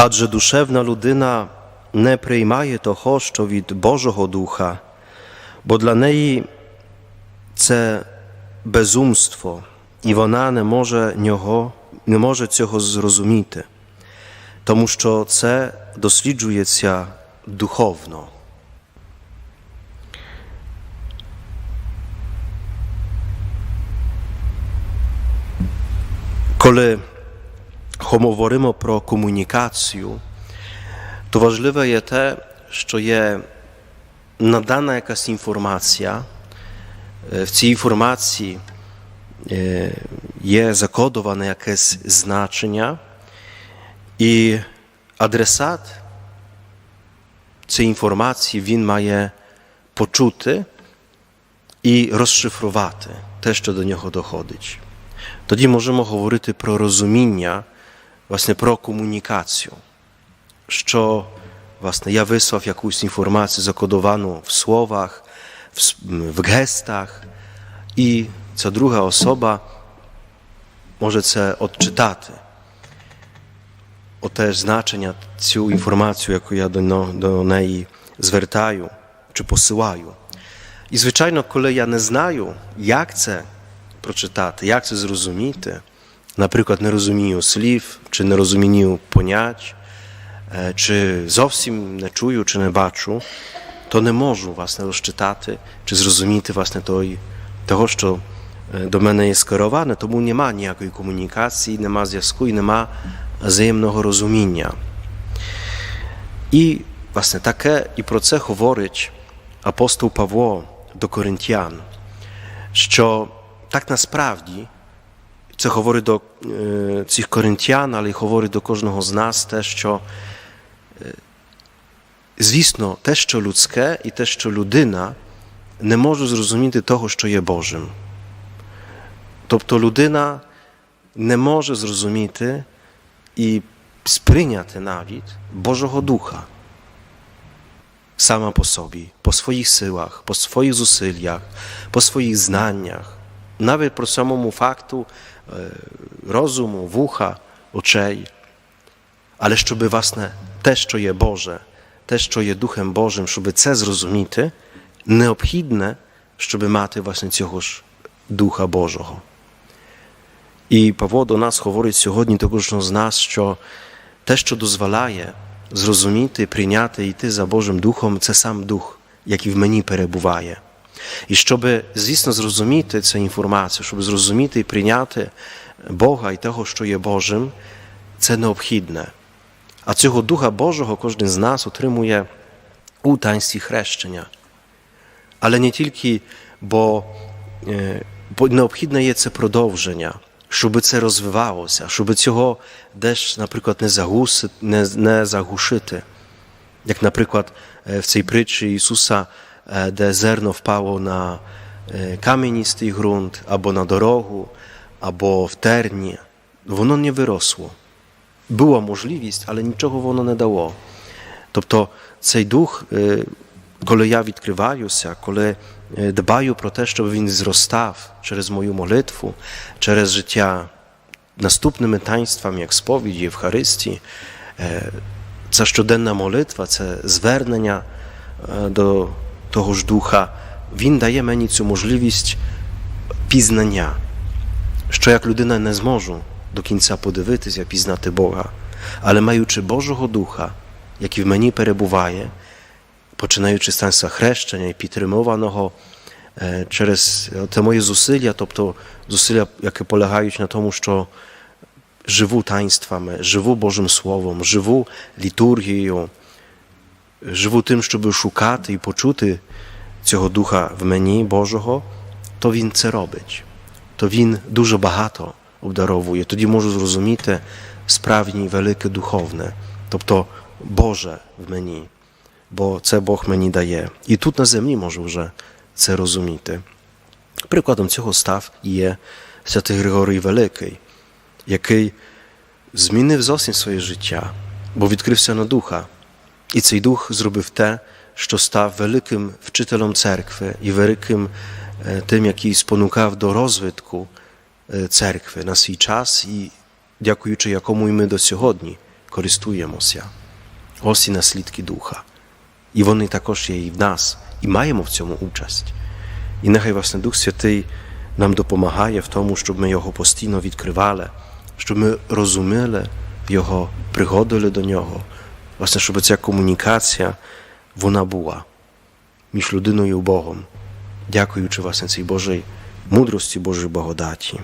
Adże duszewna ludyna ne prejmaje to choszczo wid Bożego ducha, bo dla niej ce bezumstwo i ona nie może niego, nie może cego zrozumieć, To co ce dosliżuje się duchowno. Kiedy homoworymo pro komunikację. to ważliwe jest że jest nadana jakaś informacja, e, w tej informacji e, jest zakodowane jakieś znaczenie i adresat tej informacji, win ma je poczuty i rozszyfrowaty, też co do niego dochodzić. Wtedy możemy mówić pro rozumienia, власне, про комунікацію, що власне, я вислав якусь інформацію, закодовану в словах, в, в гестах, і ця друга особа може це відчитати. Оте ж значення цю інформацію, яку я до, до неї звертаю чи посилаю. І, звичайно, коли я не знаю, як це прочитати, як це зрозуміти, наприклад, нерозумінню слів, чи нерозумінню понять, чи зовсім не чую, чи не бачу, то не можу власне розчитати чи зрозуміти власне той, того, що до мене є скероване, тому нема ніякої комунікації, нема зв'язку і нема взаємного розуміння. І власне таке і про це говорить апостол Павло до Коринтян, що так насправді. Це говорить до е, цих коринтян, але й говорить до кожного з нас те, що, е, звісно, те, що людське, і те, що людина не може зрозуміти того, що є Божим. Тобто людина не може зрозуміти і сприйняти навіть Божого Духа сама по собі, по своїх силах, по своїх зусиллях, по своїх знаннях. Навіть про самому факту Розуму, вуха, очей, але щоб власне те, що є Боже, те, що є Духом Божим, щоб це зрозуміти, необхідне, щоб мати власне цього ж Духа Божого. І Павло до нас говорить сьогодні до кожного з нас, що те, що дозволяє зрозуміти, прийняти, йти за Божим Духом, це сам Дух, який в мені перебуває. І щоб, звісно, зрозуміти цю інформацію, щоб зрозуміти і прийняти Бога і того, що є Божим, це необхідне. А цього Духа Божого кожен з нас отримує у таїнстві хрещення. Але не тільки, бо е, необхідне є це продовження, щоб це розвивалося, щоб цього десь, наприклад, не, загусити, не, не загушити. Як, наприклад, е, в цій притчі Ісуса. E, de zerno wpało na e, kamienisty grunt, albo na drogę, albo w ternie. Ono nie wyrosło. Była możliwość, ale niczego ono nie dało. Tobto cej duch, kiedy ja odkrywam się, kiedy dbaję o to, żeby on wzrostał przez moją modlitwę, przez życie następnymi taństwami, jak spowiedź i Eucharystii, ta codzienna modlitwa, to zwrócenie do того ж духа, він дає мені цю можливість пізнання, що як людина не зможу до кінця подивитися, пізнати Бога, але маючи Божого Духа, який в мені перебуває, починаючи з станця хрещення і підтримуваного через те мої зусилля, тобто зусилля, які полягають на тому, що живу таїнствами, живу Божим Словом, живу літургією. живу тим, щоб шукати і почути цього Духа в мені Божого, то Він це робить, то Він дуже багато обдаровує. Тоді можу зрозуміти справжнє велике духовне, тобто Боже в мені, бо це Бог мені дає. І тут на землі можу вже це розуміти. Прикладом цього став є святий Григорій Великий, який змінив зовсім своє життя, бо відкрився на духа. І цей дух зробив те, що став великим вчителем церкви і великим тим, який спонукав до розвитку церкви на свій час, і дякуючи якому і ми до сьогодні користуємося. Ось і наслідки духа. І вони також є і в нас, і маємо в цьому участь. І нехай власне Дух Святий нам допомагає в тому, щоб ми його постійно відкривали, щоб ми розуміли його, пригодили до нього власне, щоб ця комунікація вона була між людиною і Богом, дякуючи власне цій Божій мудрості, Божій благодаті.